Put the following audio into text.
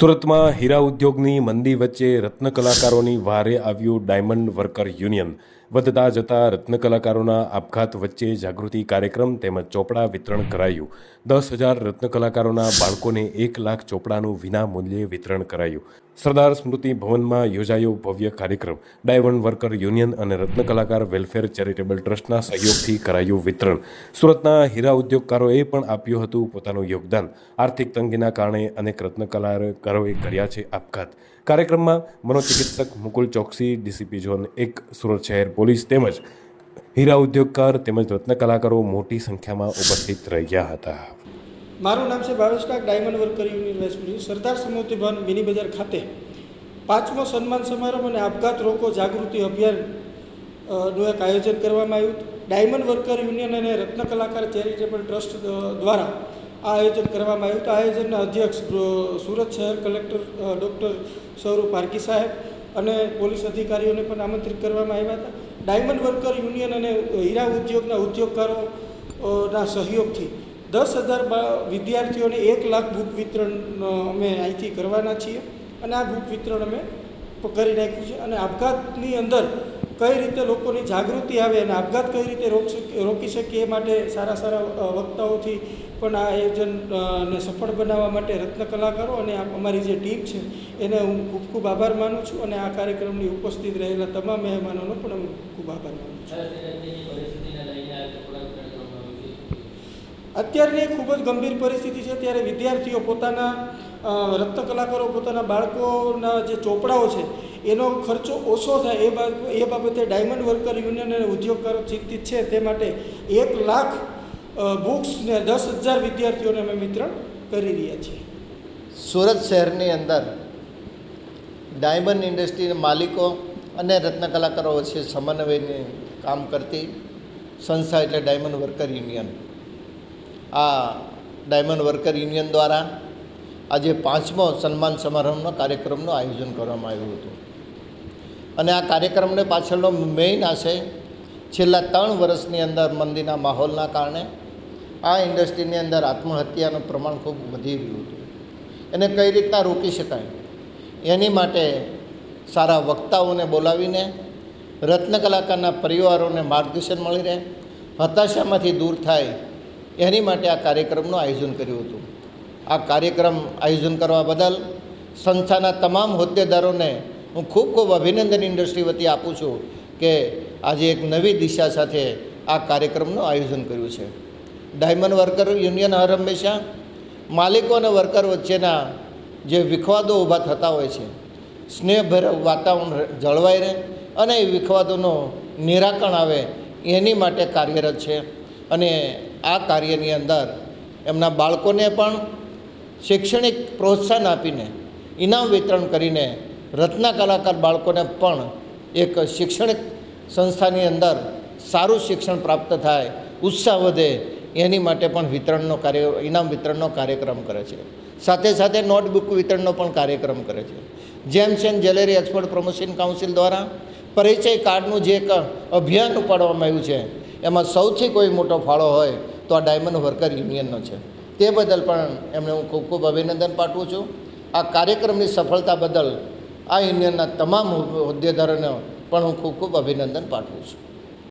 સુરતમાં હીરા ઉદ્યોગની મંદી વચ્ચે રત્ન કલાકારોની વારે આવ્યું ડાયમંડ વર્કર યુનિયન. વધતા જતા રત્ન કલાકારોના આપઘાત વચ્ચે જાગૃતિ કાર્યક્રમ તેમજ ચોપડા વિતરણ કરાયું. દસ હજાર રત્ન કલાકારોના બાળકોને એક લાખ ચોપડાનું વિના મૂલ્યે વિતરણ કરાયું. સરદાર સ્મૃતિ ભવનમાં યોજાયો ભવ્ય કાર્યક્રમ. ડાયવન વર્કર યુનિયન અને રત્ન કલાકાર વેલફેર ચેરિટેબલ ટ્રસ્ટના સહયોગથી કરાયું વિતરણ. સુરતના હીરા ઉદ્યોગકારોએ પણ આપ્યું હતું પોતાનું યોગદાન. આર્થિક તંગીના કારણે અનેક રત્ન કલાકારોએ કર્યા છે આપઘાત. કાર્યક્રમમાં મનોચિકિત્સક મુકુલ ચોકસી, ડીસીપી ઝોન એક, સુરત શહેર પોલીસ તેમજ હીરા ઉદ્યોગકાર તેમજ રત્ન કલાકારો મોટી સંખ્યામાં ઉપસ્થિત રહ્યા હતા. મારું નામ છે ભાવેશ કાક, ડાયમંડ વર્કર યુનિયન સરદાર સમૃદ્ધિ ભવન મિની બજાર ખાતે પાંચમો સન્માન સમારંભ અને આપઘાત રોકો જાગૃતિ અભિયાનનું એક આયોજન કરવામાં આવ્યું ડાયમંડ વર્કર યુનિયન અને રત્ન કલાકાર ચેરિટેબલ ટ્રસ્ટ દ્વારા આ આયોજન કરવામાં આવ્યું આ આયોજનના અધ્યક્ષ સુરત શહેર કલેક્ટર ડૉક્ટર સૌરભ પારકી સાહેબ અને પોલીસ અધિકારીઓને પણ આમંત્રિત કરવામાં આવ્યા હતા. ડાયમંડ વર્કર યુનિયન અને હીરા ઉદ્યોગના ઉદ્યોગકારોના સહયોગથી દસ હજાર વિદ્યાર્થીઓને એક લાખ બુક વિતરણ અમે અહીંથી કરવાના છીએ. અને આ બુક વિતરણ અમે કરી નાખ્યું છે. અને આપઘાતની અંદર કઈ રીતે લોકોની જાગૃતિ આવે અને આપઘાત કઈ રીતે રોક શક- રોકી શકીએ એ માટે સારા સારા વક્તાઓથી પણ આ આયોજન ને સફળ બનાવવા માટે રત્ન કલાકારો અને અમારી જે ટીમ છે, એને હું ખૂબ ખૂબ આભાર માનું છું અને આ કાર્યક્રમની ઉપસ્થિત રહેલા તમામ મહેમાનોનો પણ હું ખૂબ આભાર માનું છું. અત્યારની ખૂબ જ ગંભીર પરિસ્થિતિ છે, ત્યારે વિદ્યાર્થીઓ પોતાના રત્ન કલાકારો, પોતાના બાળકોના જે ચોપડાઓ છે એનો ખર્ચો ઓછો થાય એ એ બાબતે ડાયમંડ વર્કર યુનિયન અને ઉદ્યોગકારો ચિંતિત છે તે માટે એક લાખ બુક્સ ને દસ હજાર વિદ્યાર્થીઓને અમે વિતરણ કરી રહ્યા છીએ. સુરત શહેરની અંદર ડાયમંડ ઇન્ડસ્ટ્રીના માલિકો અને રત્ન કલાકારો વચ્ચે સમન્વયને કામ કરતી સંસ્થા એટલે ડાયમંડ વર્કર યુનિયન. આ ડાયમંડ વર્કર યુનિયન દ્વારા આજે પાંચમો સન્માન સમારંભનો કાર્યક્રમનું આયોજન કરવામાં આવ્યું હતું. અને આ કાર્યક્રમને પાછળનો મેઇન આશય છેલ્લા ત્રણ વર્ષની અંદર મંદીના માહોલના કારણે આ ઇન્ડસ્ટ્રીની અંદર આત્મહત્યાનું પ્રમાણ ખૂબ વધી રહ્યું હતું. એને કઈ રીતના રોકી શકાય? એની માટે સારા વક્તાઓને બોલાવીને રત્ન કલાકારના પરિવારોને માર્ગદર્શન મળી રહે, હતાશામાંથી દૂર થાય, એની માટે આ કાર્યક્રમનું આયોજન કર્યું હતું. આ કાર્યક્રમ આયોજન કરવા બદલ સંસ્થાના તમામ હોદ્દેદારોને હું ખૂબ ખૂબ અભિનંદન ઇન્ડસ્ટ્રી વતી આપું છું કે આજે એક નવી દિશા સાથે આ કાર્યક્રમનું આયોજન કર્યું છે. ડાયમંડ વર્કર યુનિયન હર હંમેશા માલિકો અને વર્કર વચ્ચેના જે વિખવાદો ઊભા થતા હોય છે, સ્નેહભર વાતાવરણ જળવાઈ રહે અને એ વિખવાદોનો નિરાકરણ આવે એની માટે કાર્યરત છે. અને આ કાર્યની અંદર એમના બાળકોને પણ શૈક્ષણિક પ્રોત્સાહન આપીને ઇનામ વિતરણ કરીને રત્ન કલાકાર બાળકોને પણ એક શૈક્ષણિક સંસ્થાની અંદર સારું શિક્ષણ પ્રાપ્ત થાય, ઉત્સાહ વધે, એની માટે પણ વિતરણનો કાર્ય, ઇનામ વિતરણનો કાર્યક્રમ કરે છે. સાથે સાથે નોટબુક વિતરણનો પણ કાર્યક્રમ કરે છે. Gems and jewellery export promotion council દ્વારા પરિચય કાર્ડનું જે એક અભિયાન ઉપાડવામાં આવ્યું છે, એમાં સૌથી કોઈ મોટો ફાળો હોય તો આ ડાયમંડ વર્કર યુનિયનનો છે. તે બદલ પણ એમને હું ખૂબ ખૂબ અભિનંદન પાઠવું છું. આ કાર્યક્રમની સફળતા બદલ આ યુનિયનના તમામ હોદ્દેદારોને પણ હું ખૂબ ખૂબ અભિનંદન પાઠવું છું.